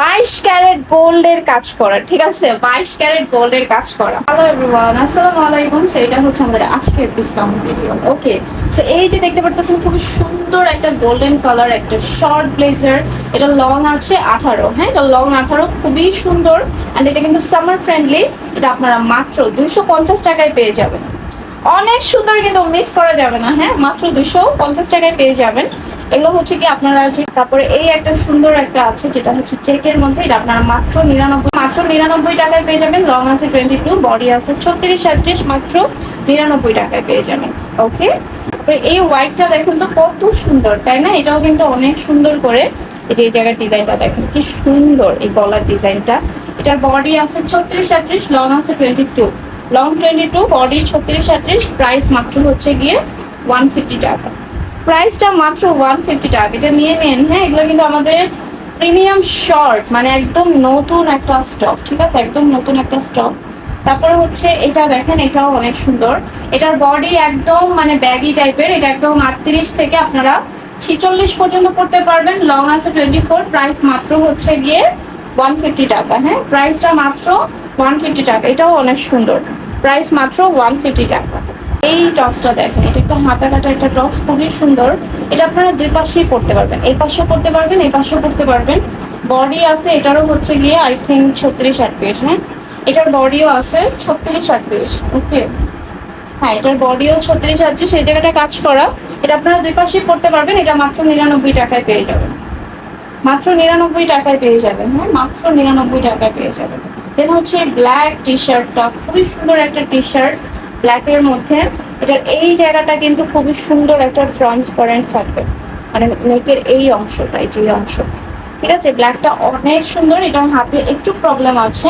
বাইশ ক্যারেট গোল্ডের কাজ করা, ঠিক আছে? বাইশ ক্যারেট গোল্ডের কাজ করা। হ্যালো এভরিওয়ান আসসালামু আলাইকুম। সো এটা হচ্ছে আমাদের আজকের ডিসকাউন্ট ভিডিও ওকে সো এই যে দেখতে পারতেছেন, খুবই সুন্দর একটা গোল্ডেন কালার একটা শর্ট ব্লেজার এটা লং আছে, আঠারো। হ্যাঁ এটা লং আঠারো, খুবই সুন্দর। অ্যান্ড এটা কিন্তু সামার ফ্রেন্ডলি এটা আপনারা মাত্র দুশো পঞ্চাশ টাকায় পেয়ে যাবেন। অনেক সুন্দর কিন্তু মিস করা যাবে না হ্যাঁ? মাত্র দুশো পঞ্চাশ টাকায় পেয়ে যাবেন। এগুলো হচ্ছে কি আপনারা যে, তারপরে এই একটা সুন্দর একটা আছে, যেটা হচ্ছে চেকের মধ্যে, এটা আপনারা মাত্র নিরানব্বই মাত্র নিরানব্বই টাকায় পেয়ে যাবেন। লং আছে টোয়েন্টি টু বডি আছে ছত্রিশ আটত্রিশ মাত্র নিরানব্বই টাকায় পেয়ে যাবেন। ওকে এই হোয়াইটটা দেখুন তো কত সুন্দর, তাই না? এটাও কিন্তু অনেক সুন্দর করে, এই যে এই জায়গার ডিজাইনটা দেখেন, কি সুন্দর এই গলার ডিজাইনটা এটার বডি আছে ছত্রিশ আটত্রিশ লং আছে twenty two long twenty two body ছত্রিশ আটত্রিশ প্রাইস মাত্র হচ্ছে গিয়ে ওয়ান ফিফটি টাকা। প্রাইসটা মাত্র ওয়ান ফিফটি টাকা। এটা নিয়ে নেন হ্যাঁ এগুলো কিন্তু আমাদের প্রিমিয়াম শর্ট মানে একদম নতুন একটা স্টক ঠিক আছে? একদম নতুন একটা স্টক তারপরে হচ্ছে এটা দেখেন, এটাও অনেক সুন্দর। এটার বডি একদম মানে ব্যাগি টাইপের এটা একদম আটত্রিশ থেকে আপনারা ছিচল্লিশ পর্যন্ত পড়তে পারবেন। লং আছে টোয়েন্টি ফোর প্রাইস মাত্র হচ্ছে গিয়ে ওয়ান ফিফটি টাকা হ্যাঁ? প্রাইসটা মাত্র ওয়ান ফিফটি টাকা। এটাও অনেক সুন্দর। প্রাইস মাত্র ওয়ান ফিফটি টাকা। এই টপসটা দেখেন, এটা একটা হাতা কাটা একটা টপস, খুবই সুন্দর। এটা আপনারা দুই পাশেই পড়তে পারবেন। এই পাশেও পড়তে পারবেন, এই পাশেও পড়তে পারবেন। বডি আছে, এটারও হচ্ছে গিয়ে আই থিঙ্ক ছত্রিশ আটত্রিশ হ্যাঁ? এটার বডিও আছে, ছত্রিশ আটত্রিশ ওকে হ্যাঁ এটার বডিও ছত্রিশ আটত্রিশ এই জায়গাটা কাজ করা। এটা আপনারা দুই পাশেই পড়তে পারবেন, এটা মাত্র নিরানব্বই টাকায় পেয়ে যাবেন। মাত্র নিরানব্বই টাকায় পেয়ে যাবেন হ্যাঁ? মাত্র নিরানব্বই টাকায় পেয়ে যাবেন। দেন হচ্ছে ব্ল্যাক টি শার্টটা খুবই সুন্দর একটা টি শার্ট ব্ল্যাকের মধ্যে, এটার এই জায়গাটা কিন্তু খুবই সুন্দর একটা ট্রান্সপারেন্ট থাকবে। মানে নেকের এই অংশটা, এই যে অংশ। ঠিক আছে? ব্ল্যাকটা অনেক সুন্দর এটা হাতে একটু প্রবলেম আছে।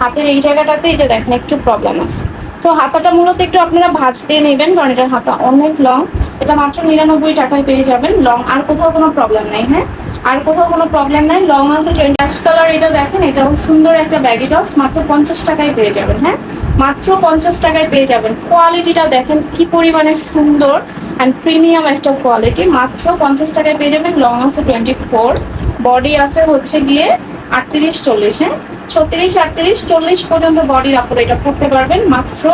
হাতের এই জায়গাটাতে, এই যে দেখেন, একটু প্রবলেম আছে। তো হাতাটা মূলত একটু আপনারা ভাঁজ দিয়ে নেবেন, কারণ এটার হাতা অনেক লং এটা মাত্র নিরানব্বই টাকায় পেয়ে যাবেন। লং আর কোথাও কোনো প্রবলেম নেই হ্যাঁ? আর কোথাও কোনো প্রবলেম নাই। লং আছে ড্যাশ কালার এটা দেখেন, এটাও সুন্দর একটা ব্যাগি টপস মাত্র পঞ্চাশ টাকায় পেয়ে যাবেন হ্যাঁ? মাত্র পঞ্চাশ টাকায় পেয়ে যাবেন। কোয়ালিটিটা দেখেন কি পরিমাণে সুন্দর অ্যান্ড প্রিমিয়াম একটা কোয়ালিটি মাত্র পঞ্চাশ টাকায় পেয়ে যাবেন লং আছে টোয়েন্টি ফোর বডি আছে হচ্ছে গিয়ে আটত্রিশ, চল্লিশ হ্যাঁ? ছত্রিশ, আটত্রিশ, চল্লিশ পর্যন্ত বডির আপনারা এটা পড়তে পারবেন, মাত্র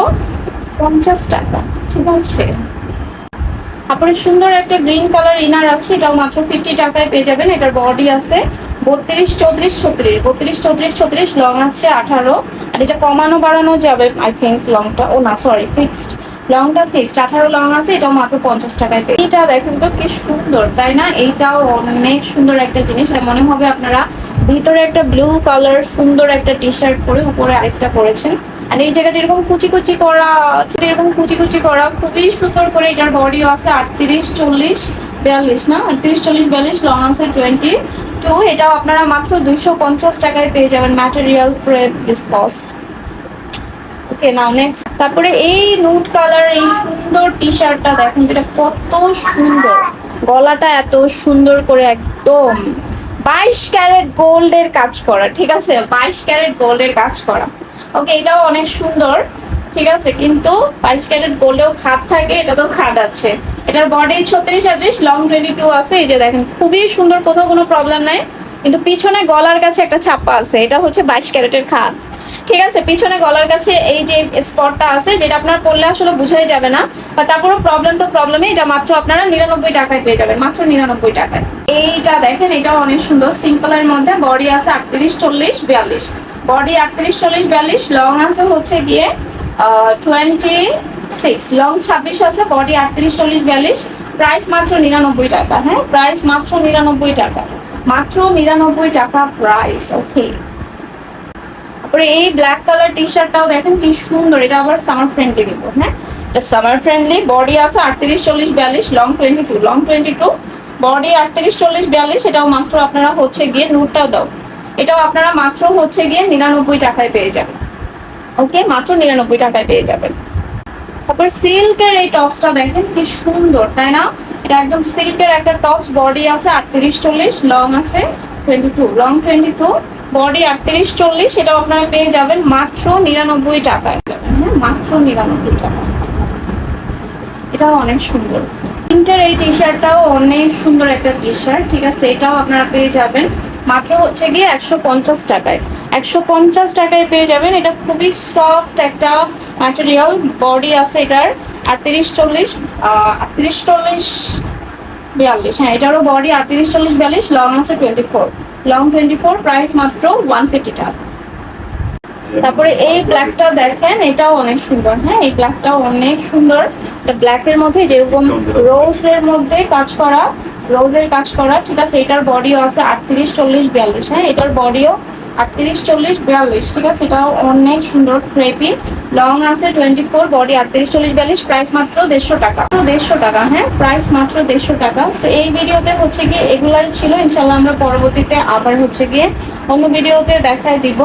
পঞ্চাশ টাকা, ঠিক আছে? তারপরে সুন্দর একটা গ্রিন কালার ইনার আছে, এটাও মাত্র ফিফটি টাকায় পেয়ে যাবেন, এটার বডি আছে বত্রিশ, চৌত্রিশ, ছত্রিশ। বত্রিশ, চৌত্রিশ, ছত্রিশ লং আছে আঠারো। আর এটা কমানো, বাড়ানো যাবে আই থিঙ্ক লংটা ও না সরি ফিক্সড লংটা ফিক্সড আঠারো লং আছে এটাও মাত্র পঞ্চাশ টাকায় পেয়ে এটা দেখেন তো কি সুন্দর, তাই না? এইটাও অনেক সুন্দর একটা জিনিস এটা মনে হবে আপনারা ভিতরে একটা ব্লু কালার সুন্দর একটা টি শার্ট পরে উপরে আরেকটা পরেছেন। আর এই জায়গাটা এরকম কুচি কুচি করা এরকম কুচি কুচি করা, খুবই সুন্দর করে এটার বডিও আছে আটত্রিশ, চল্লিশ, বিয়াল্লিশ, না? আটত্রিশ, চল্লিশ, বিয়াল্লিশ লং আছে টোয়েন্টি টু, এটাও আপনারা মাত্র দুইশো পঞ্চাশ টাকায় পেয়ে যাবেন ম্যাটেরিয়াল ক্রেপ ডিসকস ওকে নাও নেক্সট তারপরে এই নুট কালার এই সুন্দর টি শার্টটা দেখেন যেটা কত সুন্দর। গলাটা এত সুন্দর করে একদম। বাইশ ক্যারেট গোল্ডের কাজ করা, ঠিক আছে? বাইশ ক্যারেট গোল্ডের কাজ করা। ওকে এটাও অনেক সুন্দর, ঠিক আছে? কিন্তু বাইশ ক্যারেট গোল্ডেও খাদ থাকে এটা তো খাদ আছে। এটার বডি ছত্রিশ আটত্রিশ লং টোয়েন্টি টু আছে। এই যে দেখেন, খুবই সুন্দর, কোথাও কোনো প্রবলেম নাই। কিন্তু পিছনে গলার কাছে একটা ছাপ্পা আছে। এটা হচ্ছে বাইশ ক্যারেটের খাদ। ঠিক আছে, পিছনে গলার কাছে এই যে স্পটটা আছে, যেটা আপনার পড়লে আসলে বুঝাই যাবে না। বা তারপরেও প্রবলেম তো প্রবলেমই এটা মাত্র আপনারা নিরানব্বই টাকায় পেয়ে যাবেন, মাত্র নিরানব্বই টাকায়। এইটা দেখেন, এটাও অনেক সুন্দর। সিম্পলের মধ্যে বডি আছে আটত্রিশ, চল্লিশ, বিয়াল্লিশ। বডি আটত্রিশ, চল্লিশ, বিয়াল্লিশ লং আছে হচ্ছে গিয়ে টোয়েন্টি সিক্স লং ছাব্বিশ আছে বডি আটত্রিশ, চল্লিশ, বিয়াল্লিশ। প্রাইস মাত্র নিরানব্বই টাকা হ্যাঁ? প্রাইস মাত্র নিরানব্বই টাকা। মাত্র নিরানব্বই টাকা প্রাইস ওকে তারপরে এই ব্ল্যাক কালার টি শার্টটাও দেখেন কি সুন্দর, এটা আবার সামার ফ্রেন্ডলি কিন্তু হ্যাঁ? এটা সামার ফ্রেন্ডলি বডি আছে আটত্রিশ, চল্লিশ, বিয়াল্লিশ long twenty two long twenty two body আটত্রিশ, চল্লিশ, বিয়াল্লিশ, এটাও মাত্র আপনারা হচ্ছে গিয়ে নোটটাও দাও। এটাও আপনারা মাত্র হচ্ছে গিয়ে নিরানব্বই টাকায় পেয়ে যাবেন। ওকে মাত্র নিরানব্বই টাকায় পেয়ে যাবেন। তারপর সিল্কের এই টপসটা দেখেন কি সুন্দর, তাই না? এটা একদম সিল্কের একটা টপস, বডি আছে আটত্রিশ চল্লিশ, লং আছে twenty two long twenty two body আটত্রিশ চল্লিশ, এটাও আপনারা পেয়ে যাবেন মাত্র নিরানব্বই টাকায়। হ্যাঁ মাত্র নিরানব্বই টাকা। এটাও অনেক সুন্দর। প্রিন্টের এই টি শার্টটাও অনেক সুন্দর একটা টি শার্ট ঠিক আছে? এটাও আপনারা পেয়ে যাবেন মাত্র হচ্ছে গিয়ে একশো পঞ্চাশ টাকায়। একশো পঞ্চাশ টাকায় পেয়ে যাবেন। এটা খুবই সফট একটা ম্যাটেরিয়াল বডি আছে এটার আটত্রিশ চল্লিশ আটত্রিশ চল্লিশ বিয়াল্লিশ। হ্যাঁ এটারও বডি আটত্রিশ চল্লিশ বিয়াল্লিশ লং আছে twenty four long twenty four price মাত্র ওয়ান ফিফটি টাকা তারপরে এই ব্ল্যাকটা দেখেন এটাও অনেক সুন্দর। হ্যাঁ এই ব্ল্যাকটাও অনেক সুন্দর। এটা ব্ল্যাকের মধ্যে যেরকম রোজের মধ্যে কাজ করা রোজের কাজ করা ঠিক আছে এটার বডিও আছে আটত্রিশ চল্লিশ বিয়াল্লিশ। হ্যাঁ এটার বডিও আটত্রিশ, চল্লিশ, বিয়াল্লিশ, ঠিক আছে? এটাও অনেক সুন্দর ক্রেপি লং আছে টোয়েন্টি ফোর বডি আটত্রিশ, চল্লিশ, বিয়াল্লিশ প্রাইস মাত্র দেড়শো টাকা। দেড়শো টাকা হ্যাঁ? প্রাইস মাত্র দেড়শো টাকা। তো এই ভিডিওতে হচ্ছে গিয়ে এগুলাই ছিল। ইনশাল্লাহ আমরা পরবর্তীতে আবার হচ্ছে গিয়ে অন্য ভিডিওতে দেখায় দিব।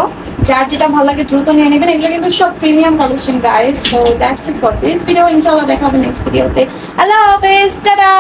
যার যেটা ভালো লাগে দ্রুত নিয়ে নেবেন। এগুলো কিন্তু সব premium collection guys so that's it for this video ইনশাআল্লাহ দেখাবো নেক্সট ভিডিওতে আল্লাহ হাফেজ। টাটা